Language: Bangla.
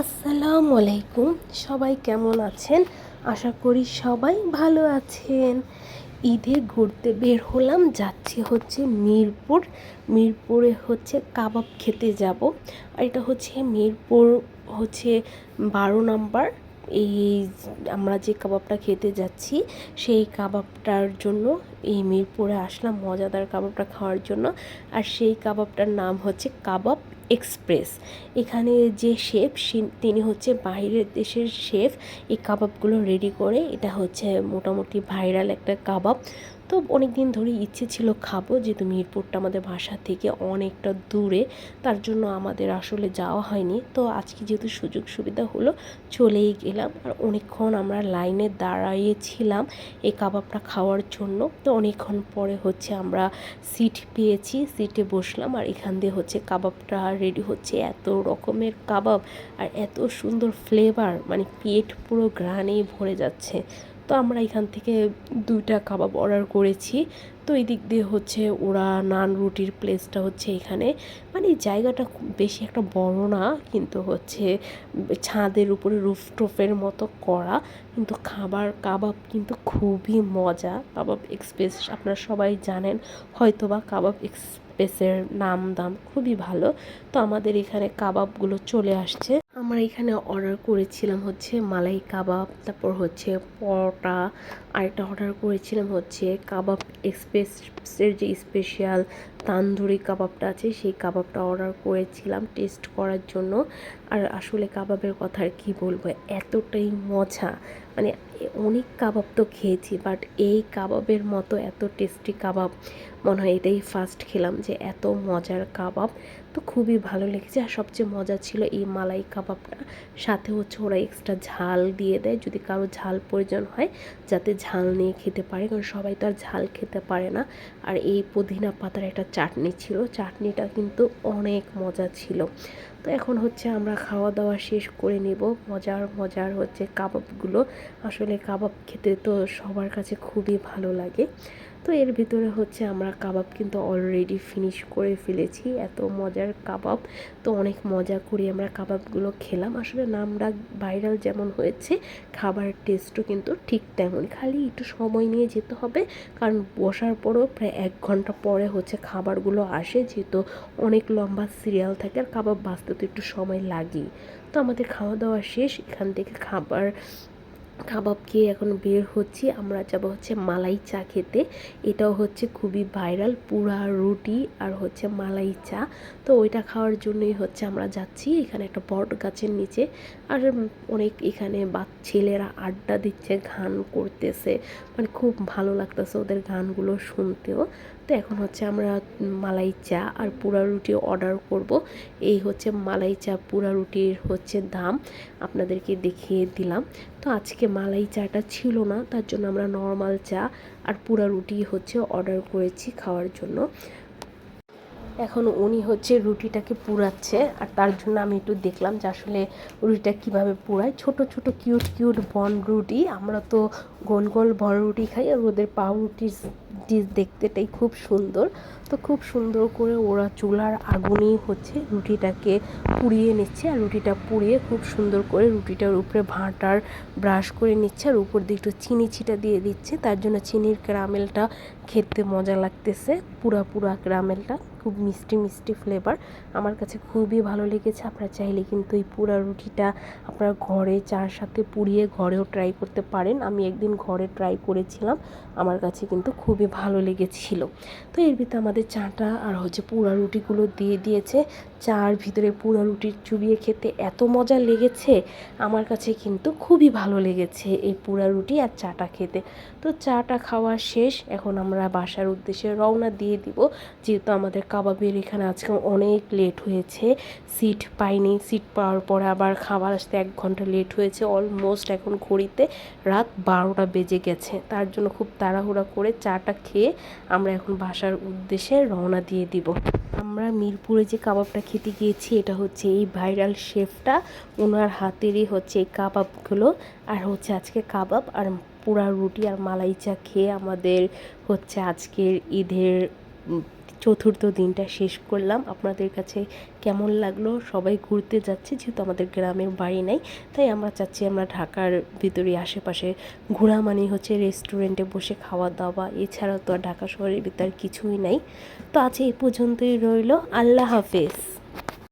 আসসালামু আলাইকুম সবাই কেমন আছেন? আশা করি সবাই ভালো আছেন। ঈদে ঘুরতে বের হলাম, যাচ্ছি হচ্ছে মিরপুর। মিরপুরে হচ্ছে কাবাব খেতে যাব। আর এটা হচ্ছে মিরপুর হচ্ছে বারো নাম্বার। এই আমরা যে কাবাবটা খেতে যাচ্ছি, সেই কাবাবটার জন্য, এই মিরপুরে আসলাম মজাদার কাবাবটা খাওয়ার জন্য। আর সেই কাবাবটার নাম হচ্ছে কাবাব এক্সপ্রেস। এখানে যে শেফ তিনি হচ্ছে বাইরের দেশের শেফ। এই কাবাবগুলো রেডি করে, এটা হচ্ছে মোটামুটি ভাইরাল একটা কাবাব। তো অনেক দিন ধরে ইচ্ছে ছিল খাব যেহেতু মিরপুরটা আমাদের বাসা থেকে অনেকটা দূরে, তার জন্য আমাদের আসলে যাওয়া হয়নি। তো আজকে যেহেতু সুযোগ সুবিধা হলো, চলেই গেলাম। আর অনেকক্ষণ আমরা লাইনে দাঁড়াইয়েছিলাম এই কাবাবটা খাওয়ার জন্য। তো অনেকক্ষণ পরে হচ্ছে আমরা সিট পেয়েছি, সিটে বসলাম। আর এখান দিয়ে হচ্ছে কাবাবটা রেডি হচ্ছে। এত রকমের কাবাব আর এত সুন্দর ফ্লেভার মানে পেট পুরো গ্রানেই ভরে যাচ্ছে। তো আমরা এখান থেকে দুইটা কাবাব অর্ডার করেছি। তো এই দিক দিয়ে হচ্ছে ওরা নান রুটির প্লেসটা হচ্ছে এখানে। মানে জায়গাটা খুব বেশি একটা বড় না, কিন্তু হচ্ছে ছাদের উপরে রুফটপের মতো করা। কিন্তু খাবার, কাবাব কিন্তু খুবই মজা। কাবাব এক্সপ্রেস আপনারা সবাই জানেন হয়তো বা কাবাব এক্সপ্রেসের নাম দাম খুবই ভালো। তো আমাদের এখানে কাবাবগুলো চলে আসছে। আমরা এখানে অর্ডার করেছিলাম হচ্ছে মালাই কাবাব, তারপর হচ্ছে পরোটা, আরেকটা অর্ডার করেছিলাম হচ্ছে কাবাব এক্সপ্রেসের যে স্পেশাল তান্দুরি কাবাবটা আছে, সেই কাবাবটা অর্ডার করেছিলাম টেস্ট করার জন্য। আর আসলে কাবাবের কথা আর কী বলব, এতটাই মজা। মানে অনেক কাবাব তো খেয়েছি বাট এই কাবাবের মতো এত টেস্টি কাবাব মনে হয় এটাই ফার্স্ট খেলাম যে এত মজার কাবাব। তো খুবই ভালো লেগেছে আর সবচেয়ে মজা ছিল এই মালাই কাবাবটা। সাথে হচ্ছে ওরা এক্সট্রা ঝাল দিয়ে দেয়, যদি কারও ঝাল প্রয়োজন হয়, যাতে ঝাল নিয়ে খেতে পারে, কারণ সবাই তো আর ঝাল খেতে পারে না। আর এই পুদিনা পাতার একটা চাটনি ছিল, চাটনিটা কিন্তু অনেক মজা ছিল। তো এখন হচ্ছে আমরা খাওয়া দাওয়া শেষ করে নেব। মজার মজার হচ্ছে কাবাবগুলো। আসলে কাবাব খেতে তো সবার কাছে খুবই ভালো লাগে। তো এর ভিতরে হচ্ছে আমরা কাবাব কিন্তু অলরেডি ফিনিশ করে ফেলেছি, এত মজার কাবাব। তো অনেক মজা করে আমরা কাবাবগুলো খেলাম। আসলে নামটা ভাইরাল যেমন হয়েছে খাবারের টেস্টও কিন্তু ঠিক তেমন। খালি একটু সময় নিয়ে যেতে হবে, কারণ বসার পরও প্রায় এক ঘণ্টা পরে হচ্ছে খাবারগুলো আসে, যেহেতু অনেক লম্বা সিরিয়াল থাকে আর কাবাব বাঁচতে তো একটু সময় লাগেই। তো আমাদের খাওয়া দাওয়া শেষ, এখান থেকে খাবার কাবাব খেয়ে এখন বের হচ্ছি। আমরা যাব হচ্ছে মালাই চা খেতে। এটাও হচ্ছে খুবই ভাইরাল, পুরা রুটি আর হচ্ছে মালাই চা। তো ওইটা খাওয়ার জন্যই হচ্ছে আমরা যাচ্ছি এখানে একটা বট গাছের নিচে। আর অনেক এখানে বা, ছেলেরা আড্ডা দিচ্ছে, গান করতেছে। মানে খুব ভালো লাগতেছে ওদের গানগুলো শুনতেও। তো এখন হচ্ছে আমরা মালাই চা আর পুরা রুটি অর্ডার করব। এই হচ্ছে মালাই চা পুরা রুটির হচ্ছে দাম, আপনাদেরকে দেখিয়ে দিলাম। তো আজকে মালাই চাটা ছিল না, তার জন্য আমরা নর্মাল চা আর পুরা রুটি হচ্ছে অর্ডার করেছি খাওয়ার জন্য। এখন উনি হচ্ছে রুটিটাকে পুরাচ্ছে আর তার জন্য আমি একটু দেখলাম যে আসলে রুটিটা কীভাবে পুরায়। ছোট ছোট কিউট কিউট বন রুটি। আমরা তো গোল গোল বন রুটি খাই আর ওদের পাউরুটির দেখতেটাই খুব সুন্দর। তো খুব সুন্দর করে ওরা চুলার আগুনেই হচ্ছে রুটিটাকে পুড়িয়ে নিচ্ছে আর রুটিটা পুড়িয়ে খুব সুন্দর করে রুটিটার উপরে ভাঁটার ব্রাশ করে নিচ্ছে আর উপর দিয়ে একটু চিনি ছিটা দিয়ে দিচ্ছে। তার জন্য চিনির ক্যারামেলটা খেতে মজা লাগতেছে। পুরা পুরা ক্যারামেলটা, খুব মিষ্টি মিষ্টি ফ্লেভার আমার কাছে খুবই ভালো লেগেছে, আপনারা চাইলে কিন্তু এই পুরা রুটিটা আপনারা ঘরে চার সাথে পুড়িয়ে ঘরেও ট্রাই করতে পারেন। আমি একদিন ঘরে ট্রাই করেছিলাম, আমার কাছে কিন্তু খুবই ভালো লেগেছিল। তো এর ভিতরে আমাদের চাটা আর হচ্ছে পুরা রুটিগুলো দিয়ে দিয়েছে। চার ভিতরে পুরা রুটি চুবিয়ে খেতে এত মজা লেগেছে, আমার কাছে কিন্তু খুবই ভালো লেগেছে এই পুরা রুটি আর চাটা খেতে। তো চাটা খাওয়া শেষ, এখন আমরা বাসার উদ্দেশ্যে রওনা দিয়ে দিব। যেহেতু আমাদের কাবাবের এখানে আজকে অনেক লেট হয়েছে সিট পাইনি। সিট পাওয়ার পরে আবার খাবার আসতে এক ঘণ্টা লেট হয়েছে অলমোস্ট এখন ঘড়িতে রাত বারোটা বেজে গেছে। তার জন্য খুব তাড়াহুড়া করে চাটা খেয়ে আমরা এখন বাসার উদ্দেশ্যে রওনা দিয়ে দিব। আমরা মিরপুরে যে কাবাবটা খেতে গিয়েছি, এটা হচ্ছে এই ভাইরাল শেফটা ওনার হাতেরই হচ্ছে এই কাবাবগুলো। আর হচ্ছে আজকে কাবাব আর পুরা রুটি আর মালাই চা খেয়ে আমাদের হচ্ছে আজকের ঈদের চতুর্থ দিনটা শেষ করলাম। আপনাদের কাছে কেমন লাগল? সবাই ঘুরতে যাচ্ছে, যেহেতু আমাদের গ্রামের বাড়ি নাই, তাই আমরা চাচ্ছি আমরা ঢাকার ভিতরে আশেপাশে ঘোরা মানে হচ্ছে রেস্টুরেন্টে বসে খাওয়া দাওয়া। এছাড়াও তো আর ঢাকা শহরের ভিতর কিছুই নাই। তো আজ এই পর্যন্তই রইল। আল্লাহ হাফেজ।